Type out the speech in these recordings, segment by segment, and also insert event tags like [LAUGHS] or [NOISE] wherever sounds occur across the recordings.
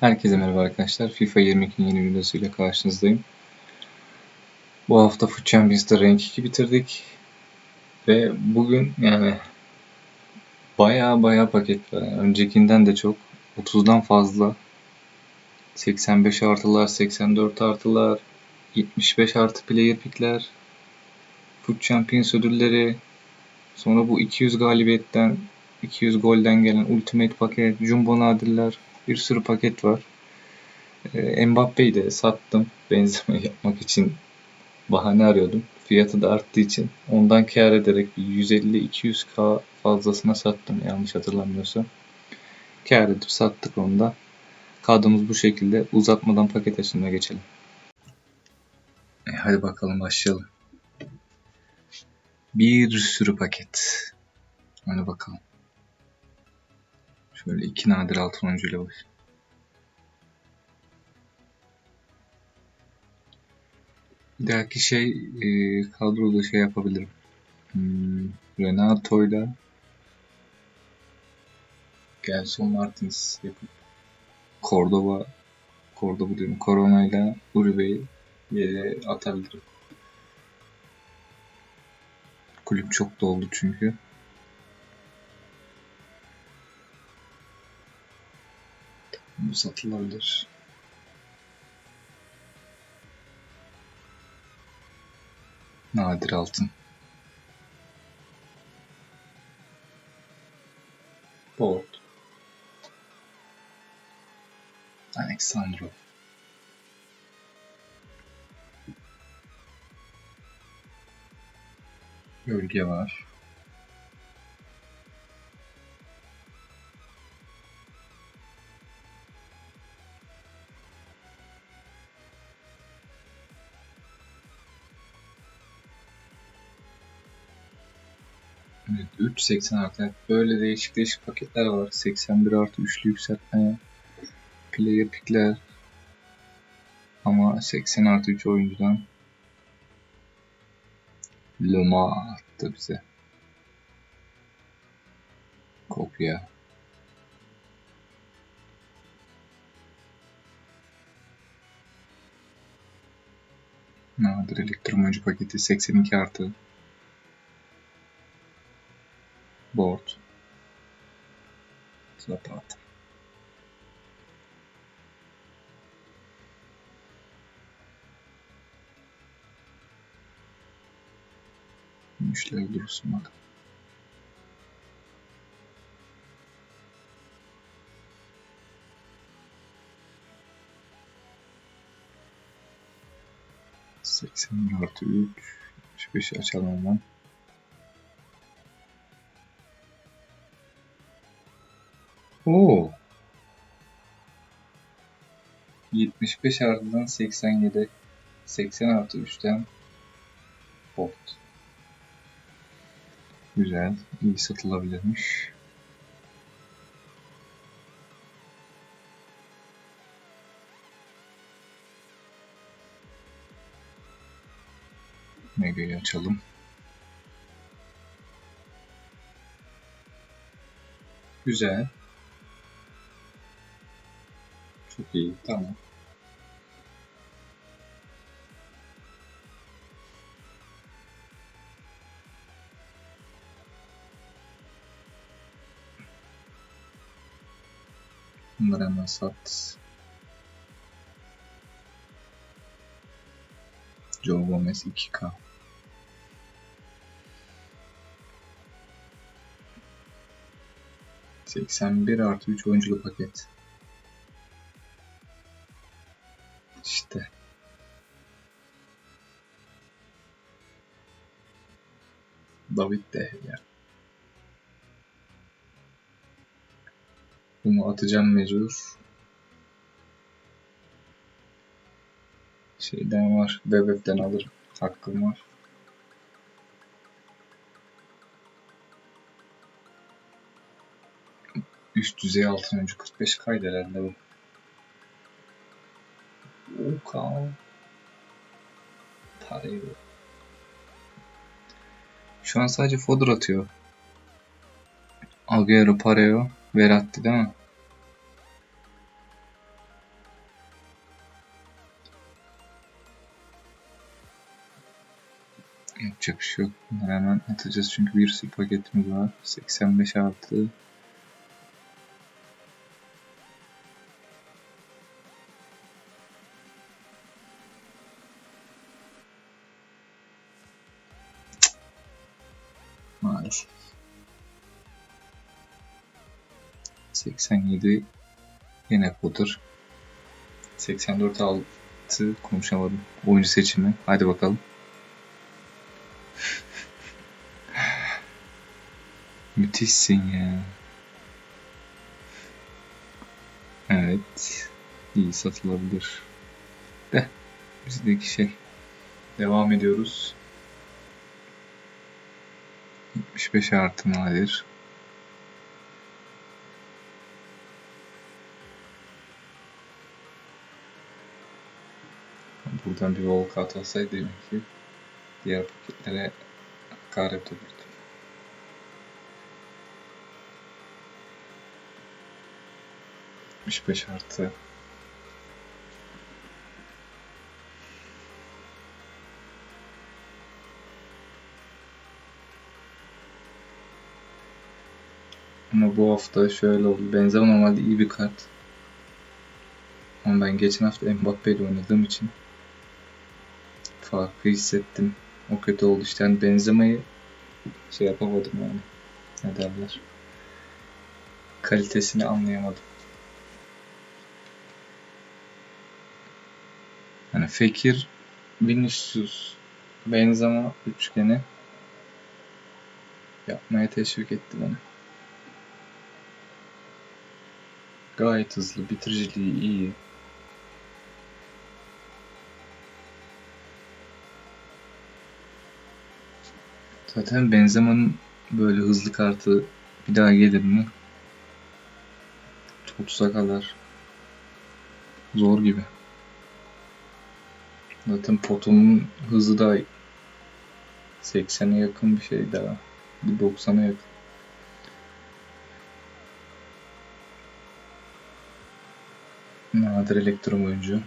Herkese merhaba arkadaşlar. FIFA 22'nin yeni videosuyla karşınızdayım. Bu hafta Foot Champions'ta Rank 2 bitirdik. Ve bugün yani baya baya paket var. Öncekinden de çok. 30'dan fazla. 85 artılar, 84 artılar, 75 artı player pickler, Foot Champions ödülleri, sonra bu 200 galibiyetten, 200 golden gelen Ultimate paket, Jumbo nadirler, bir sürü paket var. E, Mbappe'yi de sattım. Benzeme [LAUGHS] yapmak için bahane arıyordum. Fiyatı da arttığı için ondan kar ederek bir 150-200k fazlasına sattım yanlış hatırlamıyorsam. Kar edip sattık onu da. Kadromuz bu şekilde. Uzatmadan paket açılımına geçelim. E, hadi bakalım başlayalım. Bir sürü paket. Hadi bakalım. Şöyle iki nadir altın oyuncuyla başlayalım. Bir dahaki şey e, kadroda şey yapabilirim. Hmm, Renato'yla Gelson Martins yapıp Cordoba Cordoba diyorum. Corona'yla Uribe'yi yere atabilirim. Kulüp çok doldu çünkü. Bu satılabilir. Nadir altın. Board. Alexandro. Gölge var. Evet, 3.80 artı. Böyle değişik değişik paketler var. 81 artı üçlü yükseltme. Player pickler. Ama 80 artı 3 oyuncudan Luma attı bize. Kopya. Nadir elektromocu paketi 82 artı board Zapata. Dursun bak. Seksen artı üç. Beşi açalım hemen. Oo. 75 ardından 87. 80 artı 3'ten Bolt. Güzel. iyi satılabilirmiş. Mega'yı açalım. Güzel. Çok iyi. Tamam. Bunları hemen sat. Joe Gomez 2K. Seksen bir artı üç oyunculu paket. David de ya. Bunu atacağım mecbur. Şeyden var. Bebekten alırım. Hakkım var. Üst düzey altın oyuncu 45 kaydı herhalde bu. Okan. Parayı şu an sadece Fodur atıyor. Agüero, Pareo, Veratti değil mi? Yapacak bir şey yok. Bunları hemen atacağız çünkü bir sürü paketimiz var. 85 artı 87 yine Potter. 84 altı konuşamadım. Oyuncu seçimi. Hadi bakalım. [LAUGHS] Müthişsin ya. Evet. İyi satılabilir. De. Bizdeki şey. Devam ediyoruz. 75 artı nadir. Buradan bir walkout alsaydı demek ki diğer paketlere hakaret olurdu. beş artı Ama bu hafta şöyle oldu. Benzema normalde iyi bir kart. Ama ben geçen hafta Mbappe ile oynadığım için farkı hissettim. O kötü oldu işte. Yani Benzema'yı şey yapamadım yani. Ne derler? Kalitesini anlayamadım. Hani Fekir, Vinicius, Benzema üçgeni yapmaya teşvik etti beni. Gayet hızlı, bitiriciliği iyi. Zaten Benzema'nın böyle hızlı kartı bir daha gelir mi? 30'a kadar zor gibi. Zaten potunun hızı da 80'e yakın bir şey daha. Bir 90'a yakın. Nadir elektron oyuncu.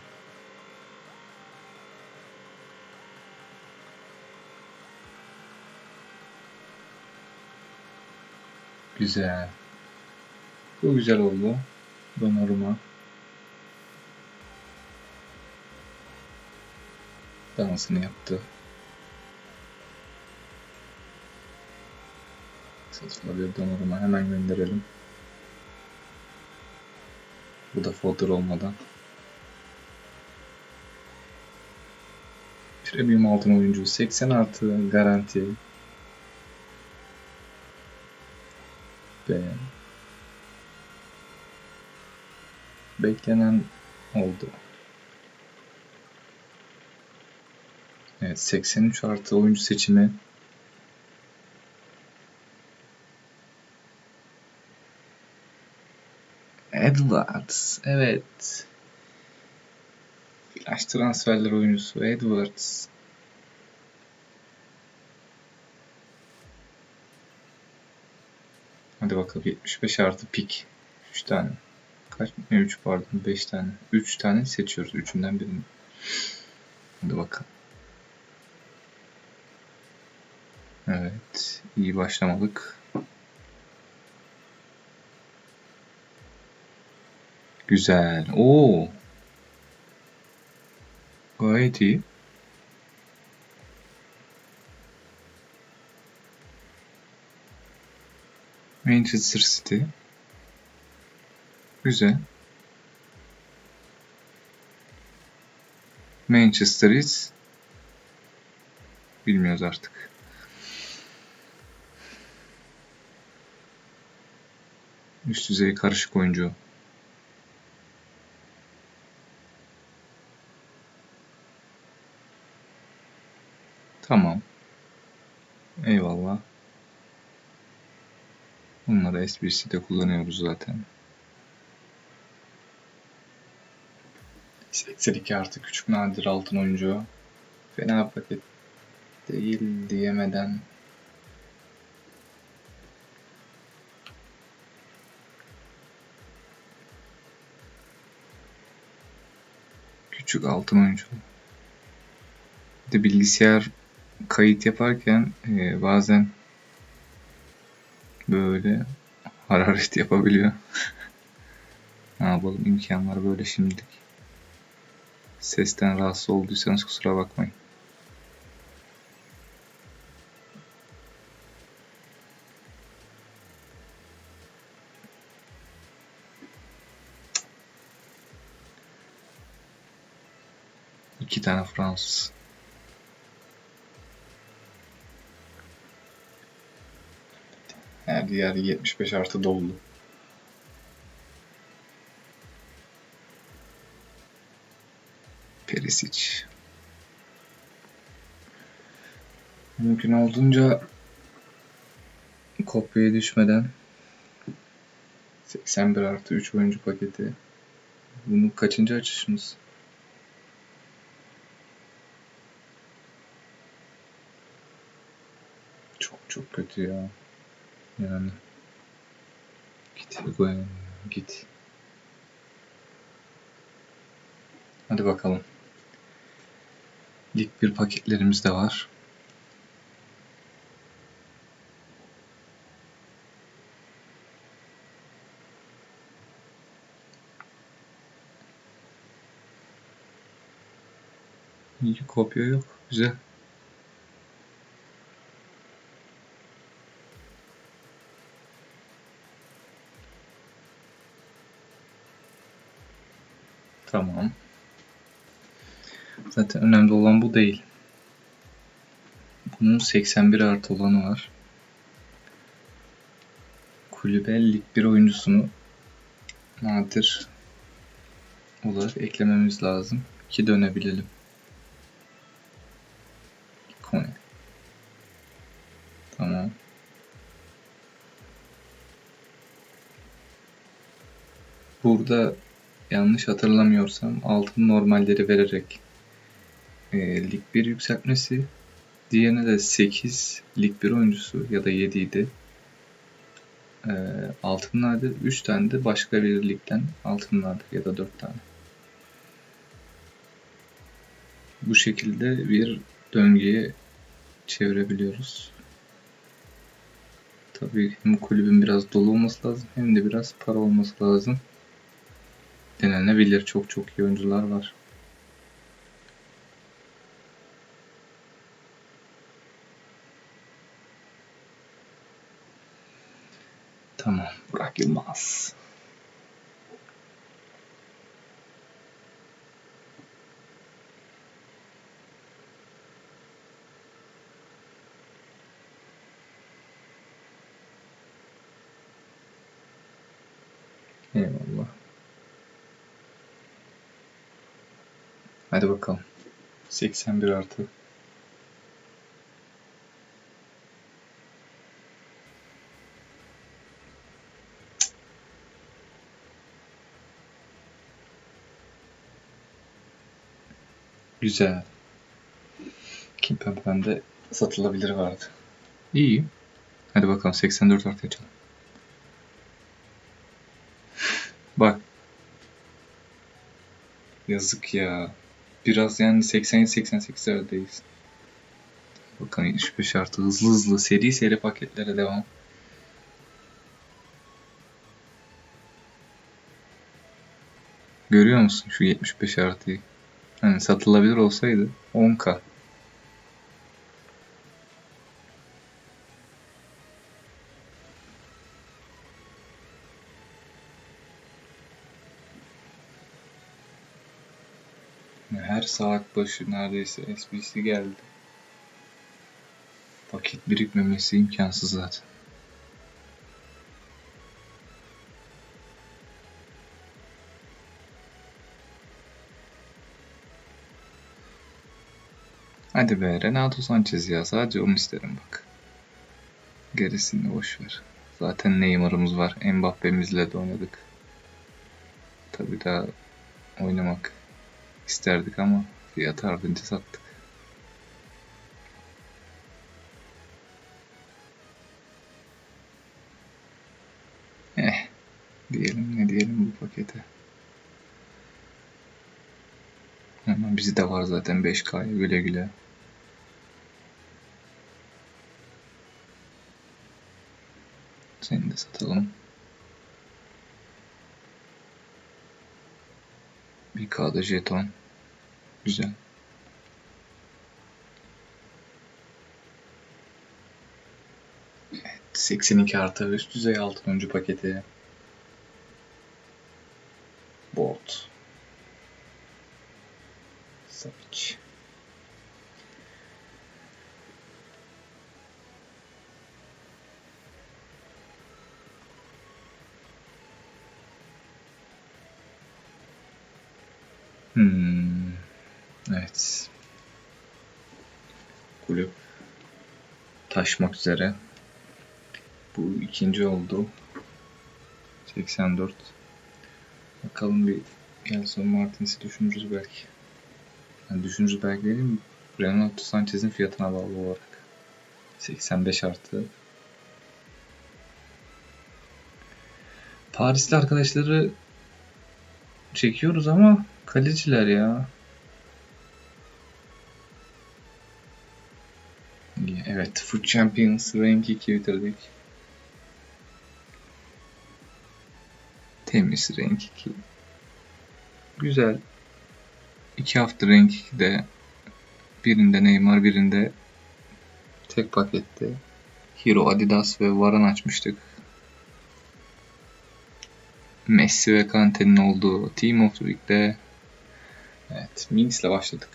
Güzel. Bu güzel oldu. Donnarumma. Dansını yaptı. Satılabilir Donnarumma. Hemen gönderelim. Bu da folder olmadan. Premium altın oyuncu 80 artı garanti. Ve beklenen oldu. Evet 83 artı oyuncu seçimi. Edwards. Evet. Flash transferler oyuncusu Edwards. Hadi bakalım 75 artı pik. 3 tane. Kaç? 3 pardon 5 tane. 3 tane seçiyoruz. Üçünden birini. Hadi bakalım. Evet. iyi başlamadık. Güzel. Oo. Gayet iyi. Manchester City. Güzel. Manchester'iz. Bilmiyoruz artık. Üst düzey karışık oyuncu. Tamam. Eyvallah. Bunları SBC'de kullanıyoruz zaten. 82 artı küçük nadir altın oyuncu. Fena paket değil diyemeden küçük altın oyuncu. Bir de bilgisayar kayıt yaparken e, bazen böyle hararet yapabiliyor. [LAUGHS] ne yapalım imkanlar böyle şimdilik. Sesten rahatsız olduysanız kusura bakmayın. İki tane Fransız. Her yer 75 artı dolu. Perisic. Mümkün olduğunca kopyaya düşmeden 81 artı 3 oyuncu paketi. Bunu kaçıncı açışımız? Çok çok kötü ya. Yani. Git Higuain, git. Hadi bakalım. Lig bir paketlerimiz de var. İyi kopya yok. Güzel. Tamam. Zaten önemli olan bu değil. Bunun 81 artı olanı var. Kulübe lig bir oyuncusunu nadir olarak eklememiz lazım ki dönebilelim. Kone. Tamam. Burada yanlış hatırlamıyorsam altın normalleri vererek e, Lig 1 yükseltmesi diğerine de 8 Lig 1 oyuncusu ya da 7 idi. E, altınlarda 3 tane de başka bir ligden altınlarda ya da 4 tane. Bu şekilde bir döngüye çevirebiliyoruz. Tabii hem kulübün biraz dolu olması lazım hem de biraz para olması lazım denenebilir. Çok çok iyi oyuncular var. Tamam. Burak Yılmaz. Eyvallah. Hadi bakalım. 81 artı. Güzel. Kimpembe'de satılabilir vardı. İyi. Hadi bakalım 84 artı açalım. Bak. Yazık ya. Biraz yani 87-88'lerdeyiz. Bakalım 75 artı hızlı hızlı seri seri paketlere devam. Görüyor musun şu 75 artıyı? Hani satılabilir olsaydı 10k. Her saat başı neredeyse SBC geldi. Paket birikmemesi imkansız zaten. Hadi be Renato Sanchez ya sadece onu isterim bak. Gerisini boş ver. Zaten Neymar'ımız var. Mbappe'mizle de oynadık. Tabi daha oynamak isterdik ama fiyatı artınca sattık. Eh, diyelim ne diyelim bu pakete. Ama bizi de var zaten 5K'ya güle güle. Seni de satalım. Bir kağıda jeton. Güzel. Evet, 82 artı üst düzey altın oyuncu paketi. Bolt. Savic. Hmm. Evet. Kulüp taşmak üzere. Bu ikinci oldu. 84. Bakalım bir Gelson Martins'i düşünürüz belki. Yani düşünürüz belki değil mi? Renato Sanchez'in fiyatına bağlı olarak. 85 artı. Parisli arkadaşları çekiyoruz ama kaleciler ya. Evet, Foot Champions Rank 2 bitirdik. Temiz Rank 2. Güzel. 2 hafta Rank 2'de birinde Neymar, birinde tek pakette Hero, Adidas ve Varan açmıştık. Messi ve Kante'nin olduğu Team of the Week'te evet, Minx'le başladık.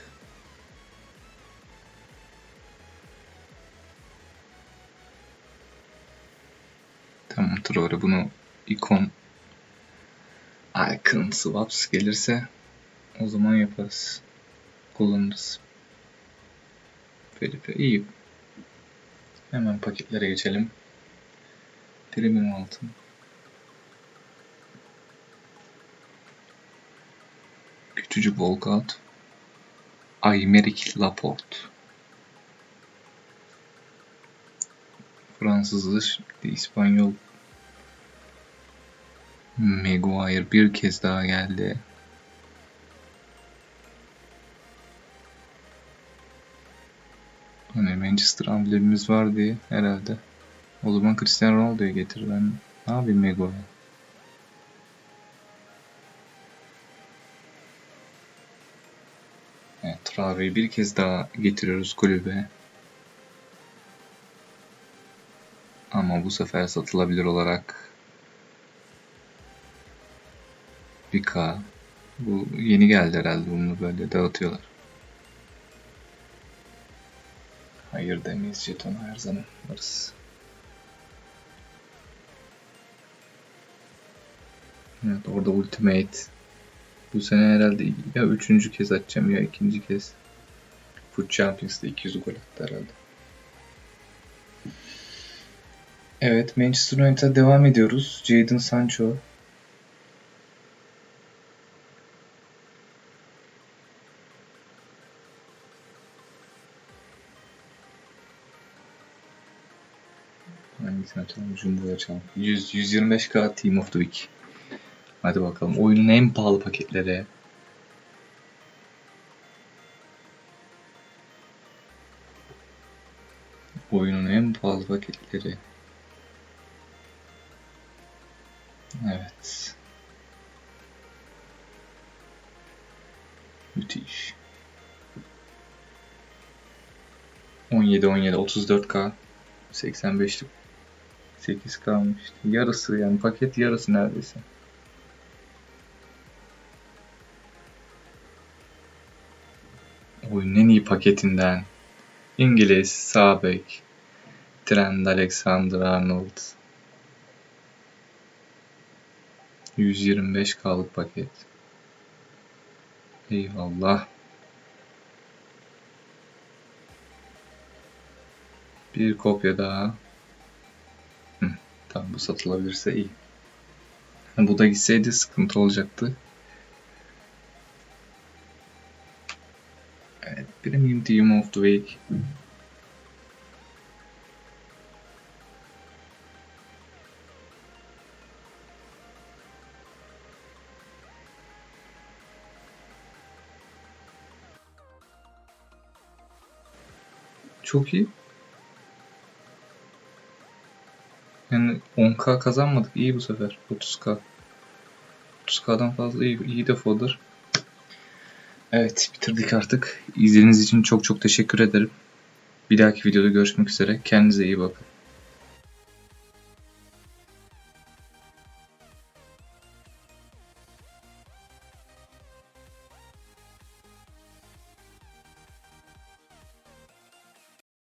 Tamam Traore bunu ikon icon swaps gelirse o zaman yaparız. Kullanırız. Felipe iyi. Hemen paketlere geçelim. Premium altın. Küçücük Volkout. Aymeric Laporte. Fransızlı, şimdi İspanyol Maguire bir kez daha geldi. Hani Manchester amblemimiz var diye herhalde. O zaman Cristiano Ronaldo'yu getir ben. Ne yapayım Maguire? Traore'yi bir kez daha getiriyoruz kulübe. Ama bu sefer satılabilir olarak K. Bu yeni geldi herhalde bunu böyle dağıtıyorlar. Hayır demeyiz jeton her zaman varız. Evet orada Ultimate. Bu sene herhalde ya üçüncü kez atacağım ya ikinci kez. Foot Champions'da 200 gol attı herhalde. Evet Manchester United'a devam ediyoruz. Jadon Sancho. Hangisini açalım? Jumbo'yu açalım. 100, 125k Team of the Week. Hadi bakalım. Oyunun en pahalı paketleri. Oyunun en pahalı paketleri. Evet. Müthiş. 17 17 34k 85'lik 8 kalmıştı. Yarısı yani paket yarısı neredeyse. Oyunun en iyi paketinden İngiliz sağ bek Trent Alexander-Arnold 125 kalık paket. Eyvallah. Bir kopya daha. Hı, tamam bu satılabilirse iyi. Bu da gitseydi sıkıntı olacaktı. Evet, Premium Team of the Week. Çok iyi. Yani 10k kazanmadık. İyi bu sefer. 30k. 30k'dan fazla iyi, iyi de fodder. Evet bitirdik artık. İzlediğiniz için çok çok teşekkür ederim. Bir dahaki videoda görüşmek üzere. Kendinize iyi bakın.